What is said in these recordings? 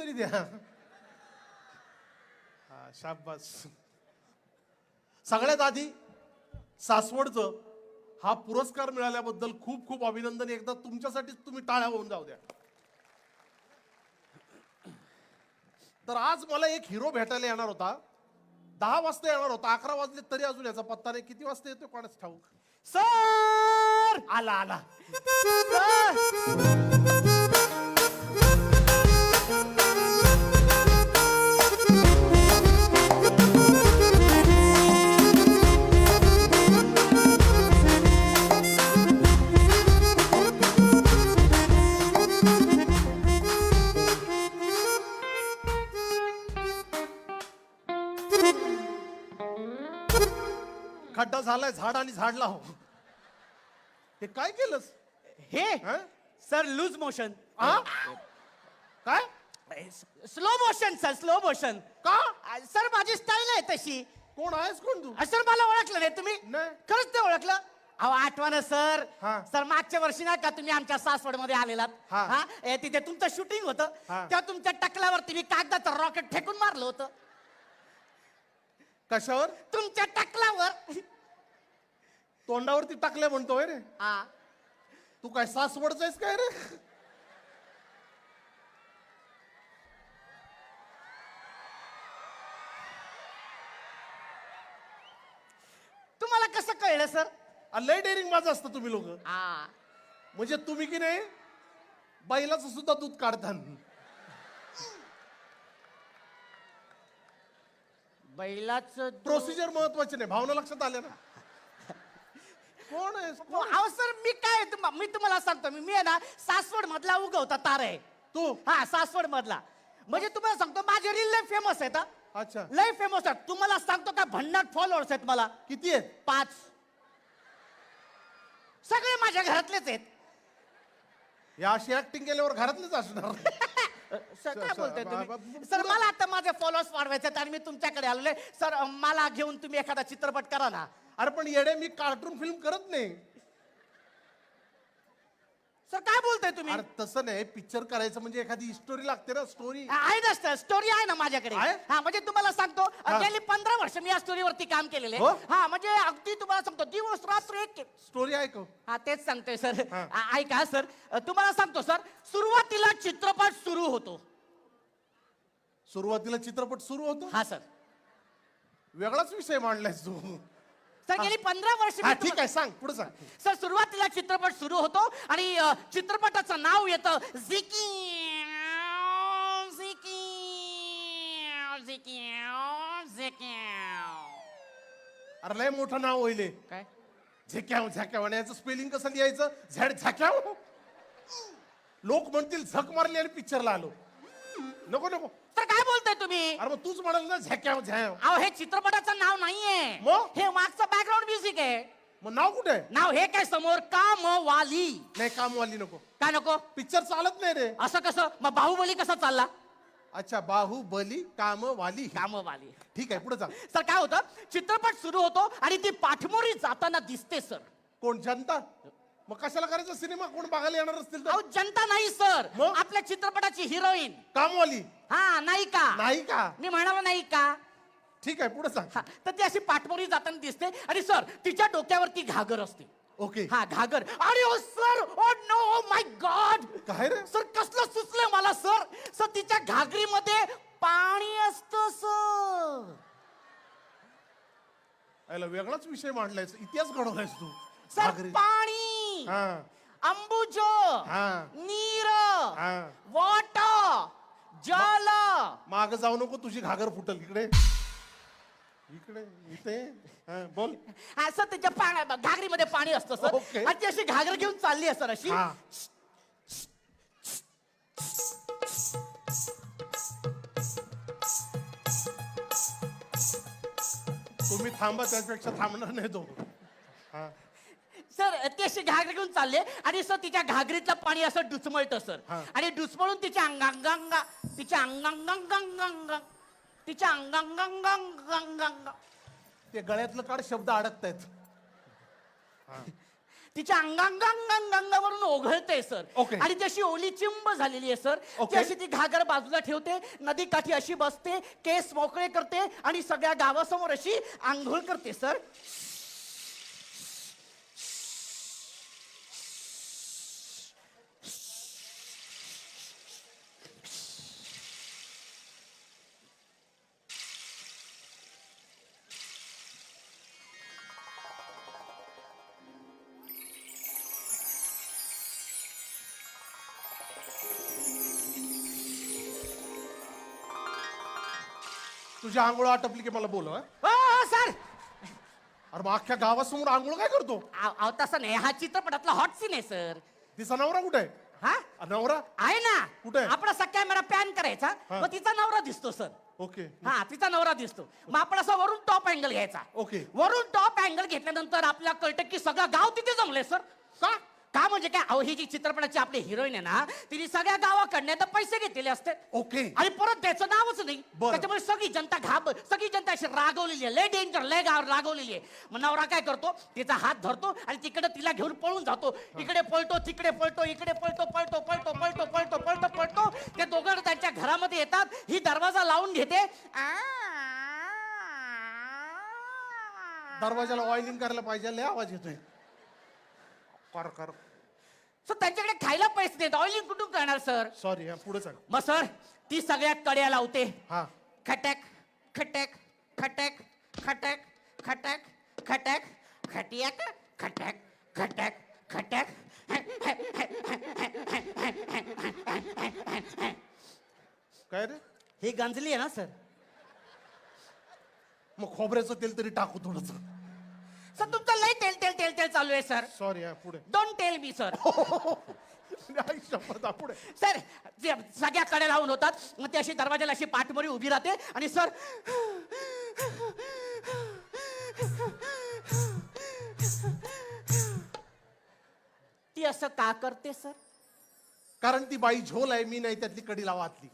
तरी द्या. हा शाबास. सगळ्यात आधी सासवडचं हा पुरस्कार मिळाल्याबद्दल खूप खूप अभिनंदन. एकदा तुमच्यासाठीच तुम्ही टाळ्या होऊन जाऊ द्या. तर आज मला एक हिरो भेटायला येणार होता. दहा वाजता येणार होता. अकरा वाजले तरी अजून याचा पत्ता नाही. किती वाजता येतो कोणाच ठाऊक? सर! आला आला. झालाय झाड आणि झाड लाव हे काय केलंस? हे हं? Sir loose motion? काय? Slow motion sir slow motion का? सर माझी स्टाईल आहे तशी. कोण आहेस कोण तू? सर मला ओळखलं नाही तुम्ही? नाही. खरंच ते ओळखलं? अहो आठवण सर. हा. सर मागच्या वर्षी नाही का तुम्ही आमच्या सासवडमध्ये आलेलात? हा. हा? ए, तिथे तुमचं शूटिंग होतं. हा. तेव्हा तुमच्या टकल्यावरती मी कागदाचं रॉकेट फेकून मारलं होतं. कशावर? तुमच्या टकलावर तोंडावरती टाकले म्हणतोय रे. हा. तू काय सासवडच आहेस काय रे? तुम्हाला कसं कळलं सर? आ, लय डेअरिंग माझं असतं तुम्ही लोक. हा. म्हणजे तुम्ही की नाही बैलाचं सुद्धा दूध काढता बैलाचं प्रोसिजर महत्वाची नाही भावना लक्षात आल्या ना. कोण आहेस अहो सर मी काय तुम- मी तुम्हाला सांगतो मी मी आहे ना सासवड मधला उगवता तार. आहे तू? हा सासवड मधला म्हणजे तुम्हाला सांगतो माझे रील लय फेमस आहेत हा. अच्छा. लय फेमस आहेत. तुम्हाला सांगतो का भन्नाट फॉलोअर्स आहेत मला. किती आहेत? पाच. सगळे माझ्या घरातलेच आहेत. या अशी ऍक्टिंग केल्यावर घरातलेच असणार. सर काय सर, बोलताय बा- तुम्ही बा- सर मला आता माझे फॉलोअर्स वाढवायचे आहेत आणि मी तुमच्याकडे आलेले सर मला घेऊन तुम्ही एखादा चित्रपट करा ना. अरे पण येडे मी कार्टून फिल्म करत नाही. सर काय बोलताय तुम्ही? अरे तसं नाही पिक्चर करायचं म्हणजे एखादी स्टोरी लागते ना स्टोरी आहे ना सर स्टोरी आहे ना माझ्याकडे. आहे? हा म्हणजे तुम्हाला सांगतो हा. गेली पंधरा वर्ष मी या स्टोरीवरती काम केलेले हो? हा म्हणजे अगदी तुम्हाला सांगतो दिवस रात्र एक स्टोरी ऐकव हा तेच सांगतोय सर. हा. आ- ऐका सर. अ, तुम्हाला सांगतो सर सुरुवातीला चित्रपट सुरू होतो. सुरुवातीला चित्रपट सुरू होतो? हा सर. वेगळाच विषय मांडलायस तू. सर गेली पंधरा वर्ष हा ठीक आहे सांग पुढे सांग. सर सुरुवातीला चित्रपट सुरू होतो आणि अ, चित्रपटाचं नाव येतं झिकी झिकी झिकी झिकी. अरे लय मोठं नाव होईल हे. काय? झेक्याव झॅक्याव आणि याचं स्पेलिंग कसं लिहायचं? झॅड झॅक्याव लोक म्हणतील झक मारली आणि पिक्चरला आलो. नको नको. सर काय बोलताय तुम्ही? अरे मग तूच म्हणाल ना झॅक्याव झॅव अहो हे चित्रपटाचं नाव नाहीये. मग? हे मागचं बॅकग्राऊंड म्युझिक आहे. मग नाव कुठे आहे? नाव हे काय समोर? काम वाली नाही कामवाली नको. काय नको? पिक्चर चालत नाही रे. असं कसं? मग बाहुबली कसा चालला? अच्छा बाहुबली कामवाली. कामवाली. ठीक आहे पुढे सांग सर काय होतं? चित्रपट सुरू होतो आणि ती पाठमोरी जाताना दिसते सर. कोण? जनता? मग कशाला करायचा? सिनेमा कोण बघायला येणार असतील अहो तर जनता नाही सर. मग? आपल्या चित्रपटाची हिरोईन. कामवाली. हा नाही का? नाही का? मी म्हणालो नाही का? ठीक आहे पुढे सांग. हा, तर ती अशी पाठमोरी जाताना दिसते. आणि सर तिच्या डोक्यावरती घागर असते. ओके. हा घागर. आणि oh sir! Oh no! My god! काय रे? सर कसलं सुचलंय मला सर? सर तिच्या घागरीमध्ये पाणी असतं सर. वेगळाच विषय मांडलाय इतिहास घडवलायस तू. सर. पाणी हा. अंबुज हा. नीर हा. वॉटर जल. माग जाऊ नको तुझी घागर फुटल. इकडे. इकडे इथे. हा, बोल. असं त्याच्या पाण्या घागरीमध्ये पाणी असतं सर. ओके. आणि ती अशी घागर घेऊन चालली आहे सर अशी. हा. तुम्ही थांबा त्यापेक्षा थांबणार नाही तो. हा. सर ती अशी घागर घेऊन चालले आणि सर तिच्या घागरीतलं पाणी असं डुचमळतं सर हा. आणि डुचमळून तिच्या अंगांगांगा तिच्या अंगांगांगांगांगा तिच्या अंगांगांगांगांगा ते गळ्यातलं काढ शब्द अडकतायत तिच्या अंगांगांगांगावरून ओघळते सर ओके. आणि अशी ओली चिंब झालेली आहे सर ती ओके. अशी ती घागर बाजूला ठेवते नदी काठी अशी बसते केस मोकळे करते आणि सगळ्या गावासमोर अशी आंघोळ करते सर तुझी आंघोळ आटपली की मला बोलव हं? हो हो, सर. अरे मग अख्ख्या गावासमोर आंघोळ काय करतो? तसं नाही. हा चित्रपटातला हॉट सीन आहे सर. तिचा नवरा कुठे आहे? हा? नवरा? आहे ना. कुठे? आपण असा कॅमेरा पॅन करायचा. हा. मग तिचा नवरा दिसतो सर. ओके. हा तिचा नवरा दिसतो. मग आपण असा वरून टॉप अँगल घ्यायचा. ओके. वरून टॉप अँगल घेतल्यानंतर आपल्या कळतं की सगळं गाव तिथे जमले सर. का? का म्हणजे काय? अहो ही जी चित्रपटाची आपली हिरोईन आहे ना तिने सगळ्या गावाकडनं तर पैसे घेतलेले असते. ओके. आणि परत त्याचं नावच नाही. बरं. त्याच्यामुळे सगळी जनता घाब सगळी जनता अशी रागवलेली आहे. लय डेंजर लय गाव रागवलेली आहे. मग नवरा काय करतो? तिचा हात धरतो आणि तिकडे तिला घेऊन पळून जातो. इकडे पळतो तिकडे पळतो इकडे पळतो पळतो पळतो पळतो पळतो पळतो पळतो. ते दोघं त्यांच्या घरामध्ये येतात. ही दरवाजा लावून घेते. दरवाजाला ऑइलिंग करायला पाहिजे लय आवाज येतोय. कर कर. सर त्यांच्याकडे खायला पैसे देत ऑइलिंग कुठून करणार सर सॉरी हा पुढे सांग मग सर ती सगळ्या कड्या लावते. हा. खटक खटक खटक खटक खटक खटक खटियाक खटक खटक खटक. काय रे? ही गंजली आहे ना सर मग खोबऱ्याचं तेल तरी टाकू थोडस. सर तुमचं लय तेल तेल तेल तेल चालू आहे सर. सॉरी हा पुढे. डोंट टेल मी सर आई शपथ हा पुढे. सर जे सगळ्या कडे लावून होतात मग ती अशी दरवाजाला अशी पाठमोरी उभी राहते आणि सर ती असं का करते सर? कारण ती बाई झोल आहे मी नाही त्यातली कडी लावा आतली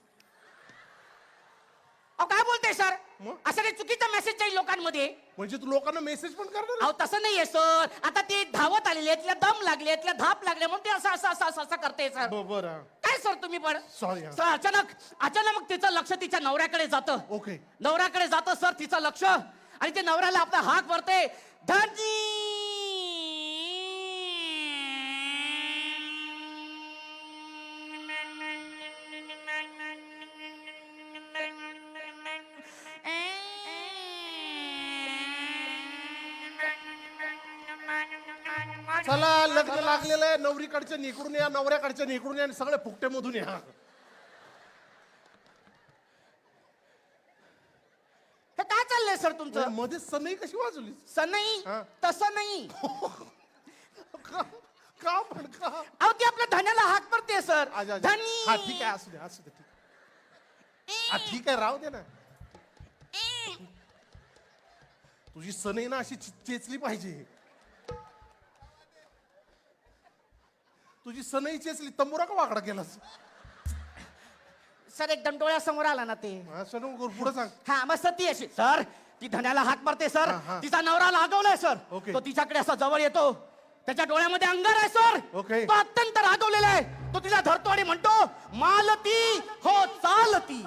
अहो काय बोलते सर मग? असं काही चुकीचा मेसेज जाईल लोकांमध्ये? म्हणजे तू लोकांना मेसेज पण करणार अहो तसं नाहीये सर आता ती धावत आलेली आहे तिला दम लागले तिला धाप लागले म्हणून ती असं असं असं असं असं करते सर ब- बरं. हा. काय सर तुम्ही पण? Sorry, हा. सर अचानक अचानक मग तिचं लक्ष तिच्या नवऱ्याकडे जातं. ओके नवऱ्याकडे जातं सर तिचं लक्ष. आणि ते नवऱ्याला आपला हाक वरते धनी चला लग्न लागलेलं आहे. नवरीकडच्या इकडून या नवऱ्याकडच्या इकडून या आणि सगळे फुकटे मधून या. हे काय चाललंय सर तुमचं? मध्ये सनई कशी वाजवली? सनई? हा. तसं नाही. का का पण का अहो ती आपल्या धन्याला हाक पडते सर. अच्छा. धनी. हा ठीक आहे असू दे असू दे ठीक आहे. हा ठीक आहे राहू दे ना. तुझी सनई ना अशी चे- चेचली पाहिजे. तुझी सनई चेचली तंबुरा का वाकडा केलास? सर एकदम डोळ्यासमोर आला ना ते. करू, पुढं सांग. हा मग सती अशी. सर ती धन्याला हात मारते सर. हा, हा. तिचा नवरा लागवलाय सर. ओके. तो तिच्याकडे असा जवळ येतो. त्याच्या डोळ्यामध्ये अंगार आहे सर. ओके. तो अत्यंत रागवलेला आहे. तो तिला धरतो आणि म्हणतो मालती हो चालती.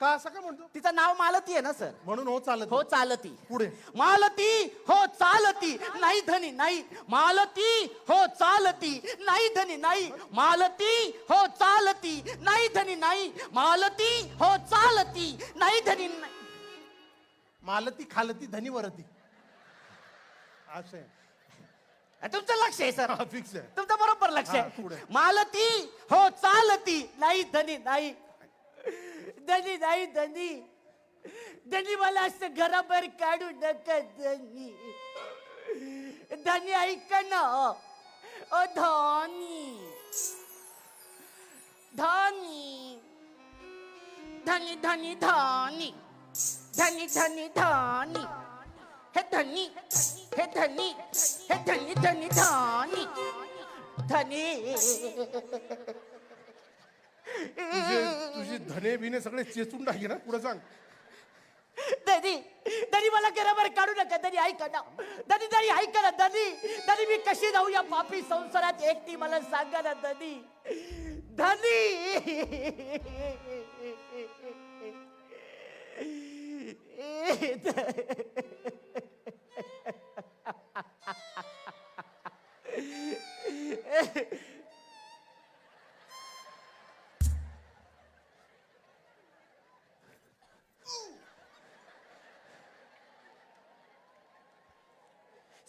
का असं का म्हणतो? तिचं नाव मालती आहे ना सर. म्हणून हो चालत. हो चालती. पुढे. मालती हो चालती. नाही धनी नाही. मालती हो चालती. नाही धनी नाही. मालती हो चालती. नाही धनी नाही. मालती हो चालती. नाही धनी नाही. मालती खालती धनी वरती. असं आहे. तुमचं लक्ष आहे सर. हा फिक्स आहे. तुमचं बरोबर बरोबर लक्ष हा, आहे. पुढे. मालती हो चालती. नाही धनी नाही. धनी नाही धनी. धनी मला असं घराबाहेर काढू नका धनी. धनी ऐक ना. ओ धनी. धनी. धनी धनी धनी. धनी धनी धनी. हे धनी हे धनी हे धनी धनी धनी. धनी. तुझे तुझी धने बिने सगळे चेचून टाकी ना पुढे सांग. ददी दनी मला घराबाहेर काढू नका दनी ऐका ना. दनी दनी ऐका ना दनी. दनी मी कशी जाऊ या पापी संसारात? एकटी मला सांगा ना दनी.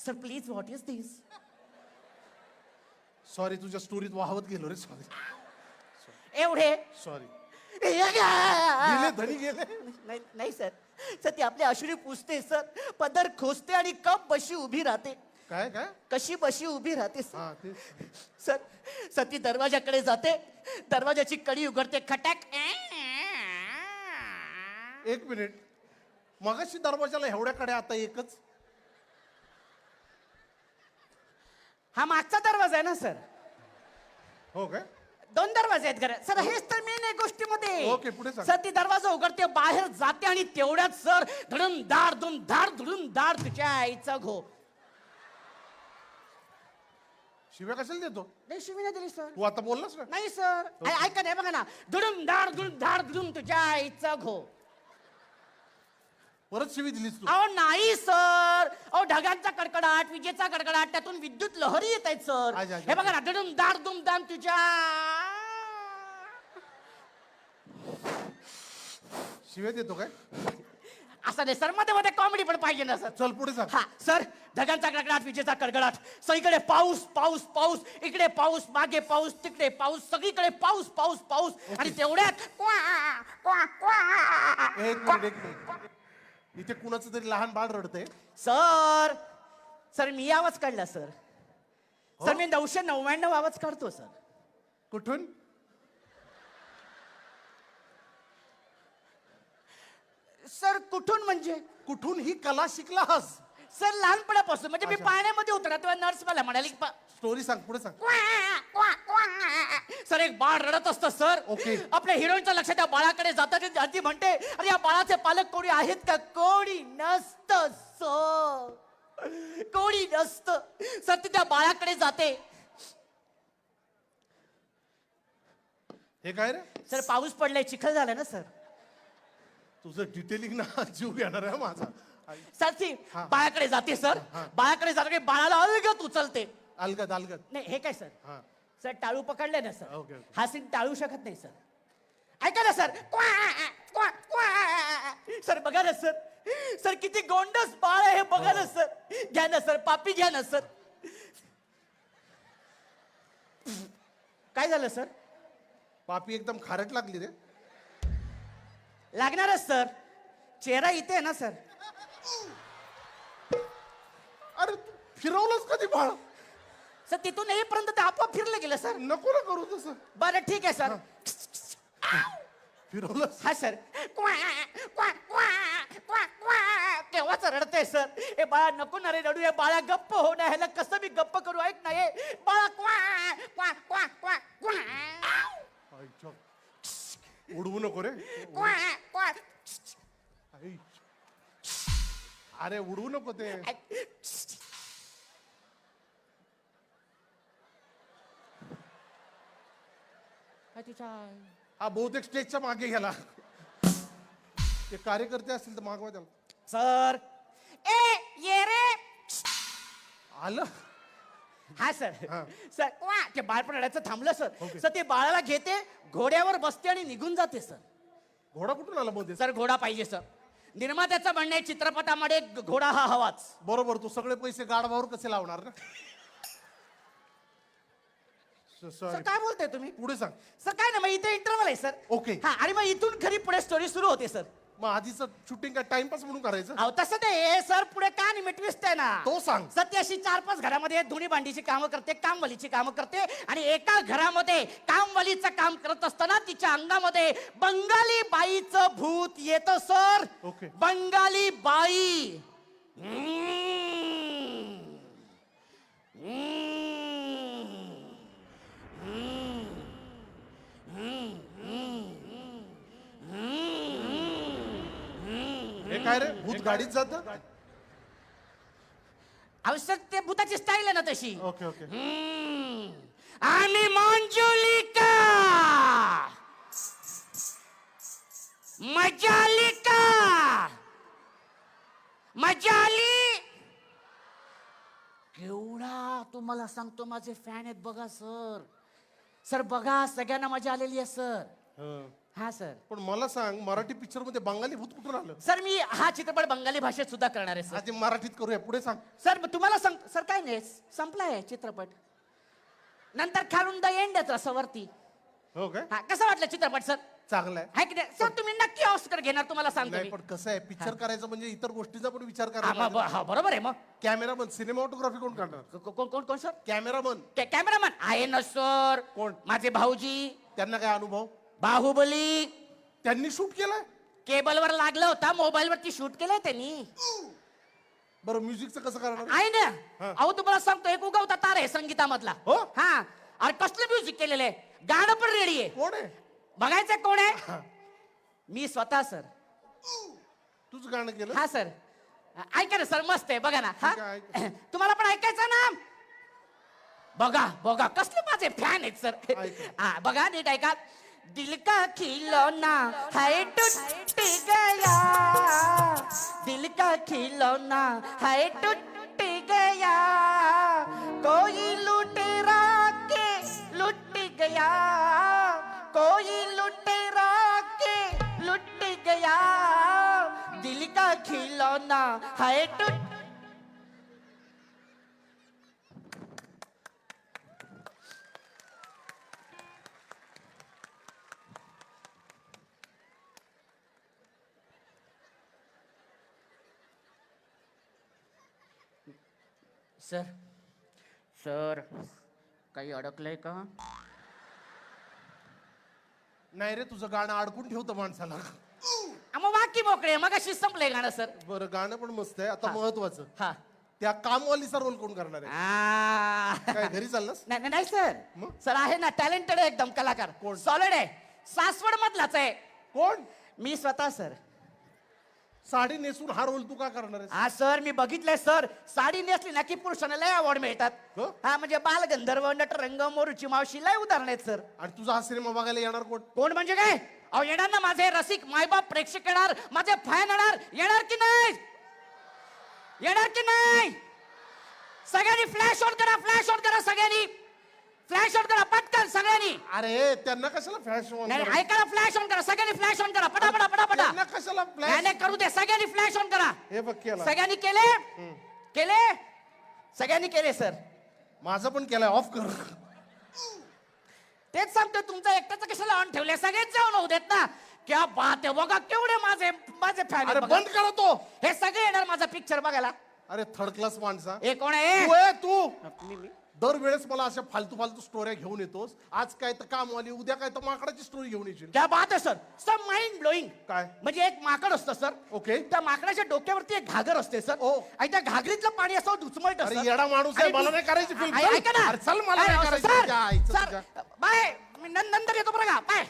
Sir please what is this sorry तुझ्या स्टोरीत वाहवत गेलो रे सॉरी एवढे? सॉरी गेले धनी गेले. नाही सर सर ती आपली अश्रू पुसते सर पदर खोसते आणि कप बशी उभी राहते. काय काय? कशी बशी उभी राहते सर हा ते सर सर ती दरवाजाकडे जाते. दरवाजाची कडी उघडते खटाक. एक मिनिट. मगाशी दरवाजाला एवढ्याकडे आता एकच. हा मागचा दरवाजा आहे ना सर? हो काय दोन दरवाजे आहेत घरात सर हेच तर मेन आहे गोष्टीमध्ये. ओके, पुढे सांग. सर ती दरवाजा उघडते बाहेर जाते आणि तेवढ्यात सर धडून दार धुम धार धुडून दार तुझ्या आईचा घो. शिव्या कशाला देतो? नाही शिवी नाही दिली सर. तू आता बोललास ना. नाही सर. ऐ- ऐका नाही बघा ना. धुडून दार धुडून धार धुडून तुझ्या आईचा घो. परत शिवी दिलीस तू. अहो नाही सर. अहो ढगांचा कडकडाट विजेचा कडकडाट त्यातून विद्युत लहरी येत आहेत सर. अच्छा, अच्छा. हे बघा ना धडून दार दुम दाम तुझ्या. शिव्या देतो काय? असं नाही सर. मध्ये मध्ये कॉमेडी पण पाहिजे ना सर. चल पुढे सांग हा सर ढगांचा कडकडाट विजेचा कडकडाट. सगळीकडे पाऊस पाऊस पाऊस. इकडे पाऊस मागे पाऊस तिकडे पाऊस. सगळीकडे पाऊस पाऊस पाऊस. आणि तेवढ्यात क्वा, क्वा, क्वा. एक मिनिट एक मिनिट. इथे कुणाचं तरी लहान बाळ रडतंय? सर सर मी आवाज काढला सर. हो? सर मी नऊशे नव्याण्णव आवाज काढतो सर. कुठून? सर कुठून म्हणजे? कुठून ही कला शिकलास? सर लहानपणापासून म्हणजे मी अच्छा. पाण्यामध्ये उतरा तेव्हा नर्स मला म्हणाली "पा- स्टोरी सांग पुढे सांग. क्वा, क्वा, क्वा." सर एक बाळ रडत असतं सर. ओके. आपल्या हिरोईनचं लक्ष त्या बाळाकडे जातात. आणि आधी म्हणते अरे या बाळाचे पालक कोणी आहेत का? कोणी नसत सर. कोणी नसत. सर ती त्या बाळाकडे जाते. हे काय रे? सर पाऊस पडलाय चिखल झाला ना सर. तुझं डिटेलिंग ना जीव घेणार आहे माझा. आई, सर ती हा. बाळाकडे जाते सर. बाळाकडे जाते बाळाला अलगत उचलते. अलगद अलगद. नाही हे काय सर? सर टाळू पकडले ना सर. Okay, okay. हा सीन टाळू शकत नाही सर. ऐका ना सर. क्वा, क्वा, क्वा. सर बघा ना सर. सर किती गोंडस बाळ आहे हे बघा ना सर. घ्या ना सर. पापी घ्या ना सर. काय झालं सर? पापी एकदम खारट लागली रे. लागणारच सर. चेहरा इथे आहे ना सर. अरे तू फिरवलंस कधी बाळ? सर तिथून येईपर्यंत ते आपोआप फिरलं गेलं सर. नको ना करू तसं. बरं ठीक आहे सर. फिरवलंस? हा सर. क्वा, क्वा, क्वा, क्वा, क्वा. केव्हाच रडते सर. हे बाळा नको ना रे रडू. हे बाळा गप्प हो ना. ह्याला कसं मी गप्प करू? ऐक ना हे बाळा क्वा क्वा क्वा क्वा क्वा. आईच्या. उडवू नको रे. क्वा क्वा. आई. अरे उडवू नको ते. हा बहुतेक स्टेजच्या मागे गेला. ते कार्यकर्ते असतील तर मागवा त्याला. सर. ए ये रे. आलं? हा सर. हा. सर क्वा ते बाळ पण रडायचं थांबलं सर. सर ते बाळाला घेते घोड्यावर बसते आणि निघून जाते सर. घोडा कुठून आला मध्ये सर घोडा पाहिजे सर. निर्मात्याचं म्हणणं आहे चित्रपटामध्ये घोडा हा हवाच. बरोबर तू सगळे पैसे गाडवावर कसे लावणार ना? स- सर sorry. काय बोलताय तुम्ही? पुढे सांग. सर काय ना मग इथे इंटरव्हल आहे सर. Okay. हा आणि मग इथून खरी पुढे स्टोरी सुरू होते सर. मग आधीच शूटिंग काय टाइमपास म्हणून करायचं अहो तसं ते हे सर पुढे का ट्विस्ट आहे ना तो सांग. अशी चार पाच घरामध्ये धुणी भांडीची कामं करते कामवालीची कामं करते आणि एका घरामध्ये कामवालीचं काम करत असताना तिच्या अंगामध्ये बंगाली बाईचं भूत येतं सर Okay. बंगाली बाई हम्म. हम्म. हे काय रे? भूत गाडीत जात? आवश्यक ते भूताची स्टाईल आहे ना तशी. Okay okay. हम्म. आणि मंजुलिका. मजा आली का मजा आली केवढा तुम्हाला सांगतो माझे फॅन आहेत बघा सर सर बघा सगळ्यांना मजा आलेली आहे सर हं. हा सर पण मला सांग मराठी पिक्चरमध्ये बंगाली भूत कुठून आलं? सर मी हा चित्रपट बंगाली भाषेत सुद्धा करणार आहे सर आधी मराठीत करूया पुढे सांग. सर मग तुम्हाला सांग सर काय नाही संपलाय चित्रपट. नंतर खालून द एंड रसावरती हो काय हा कसं वाटलं चित्रपट सर चांगलं आहे हाय की नाही? सर तुम्ही नक्की ऑस्कर घेणार तुम्हाला सांगतो नाही मी. पण कसं आहे पिक्चर करायचं म्हणजे इतर गोष्टींचा पण विचार हा, मग हा, बरोबर आहे मग. कॅमेरामन सिनेमॅटोग्राफी कोण करणार? को- को- कोण कोण कोण सर कॅमेरामन. कॅमेरामॅन? आहे ना सर कोण? माझे भाऊजी. त्यांना काय अनुभव? बाहुबली. त्यांनी शूट केलाय? केबलवर लागलं होता मोबाईल वरती शूट केलंय त्यांनी. बरं म्युझिकचं कसं करणार? आहे ना? हा. अहो तुम्हाला सांगतो एक उगवता तार आहे संगीतामधला. हो? हा. अरे कसलं म्युझिक केलेलं आहे? गाणं पण रेडी आहे. कोण आहे? बघायचं कोण आहे? मी स्वतः सर. तुझ गाणं केलं? हा सर. ऐका ना सर मस्त आहे. बघा ना. हा. ठीक आहे, ऐक. तुम्हाला पण ऐकायचं ना? बघा बघा. कसले माझे फॅन आहेत सर. ऐक. हा बघा नीट ऐका. दिल का खिलौना है टूट गया। दिल का खिलौना है टूट गया। कोई लुटेरा के लुट गया। कोई लुटेरा के लुट गया। दिल का खिलौना है टूट सर. सर काही अडकलंय का? नाही रे तुझं गाणं अडकून ठेवतं माणसाला. मग बाकी मोकळे मग अशी संपलंय गाणं सर. बरं गाणं पण मस्त आहे. आता हा. महत्वाचं. हा. त्या कामवालीचा रोल कोण करणार आहे? आ. काय घरी चाललास? नाही नाही, नाही सर. मग? सर आहे ना टॅलेंटेड आहे एकदम कलाकार. कोण? सॉलिड आहे. सासवड मधलाच आहे. कोण? मी स्वतः सर. साडी नेसून हा रोल तू का करणार आहेस? हा सर मी बघितलंय सर. साडी नेसली ना की पुरुषांना लय अवॉर्ड मिळतात. हो? हा म्हणजे बालगंधर्व नटरंग मोरूची मावशी लय उदाहरण आहेत सर. आणि तुझा हा सिनेमा बघायला येणार कोण? कोण म्हणजे काय? अहो येणार ना माझे रसिक मायबाप प्रेक्षक येणार माझे फॅन येणार. येणार की नाही? येणार की नाही? सगळ्यांनी फ्लॅश ऑन करा फ्लॅश ऑन करा सगळ्यांनी. फ्लॅश ऑन करा पटकन सगळ्यांनी. अरे त्यांना कशाला फ्लॅश नाही नाही, ऐका ना फ्लॅश ऑन करा सगळ्यांनी फ्लॅश ऑन करा पटा पटा पटा पटा त्यांना कशाला नाही फ्लॅश नाही, करू दे सगळ्यांनी फ्लॅश ऑन करा. हे बघ केला. सगळ्यांनी केले? केले? सगळ्यांनी केले सर. माझं पण केलंय ऑफ कर. तेच सांगतोय तुमचं एकट्याचं कशाला ऑन ठेवले सगळेच जाऊन होऊ देत ना. क्या बात आहे बघा केवढे माझे माझे फॅन बंद करा तो. हे सगळे येणार माझा पिक्चर बघायला. अरे थर्ड क्लास माणसा. हे कोण आहे? तू आहे तू. मी- मी- दरवेळेस मला अशा फालतू फालतू स्टोऱ्या घेऊन येतोस आज काय तर कामवाली उद्या काय तर माकडाची स्टोरी घेऊन येशील क्या बात आहे सर सर माइंड ब्लोईंग काय? म्हणजे एक माकड असतं सर ओके. त्या माकडाच्या डोक्यावरती एक घागर असते सर ओ. आणि त्या घागरीतलं पाणी असं दुचमळत अरे येडा माणूस आहे, मला नाही करायची film. चल. अरे चल, मला नाही अरे, करायची. सर, त्या आईचं सर, तुझ्या. बाय मी नंतर येतो बरं का बाय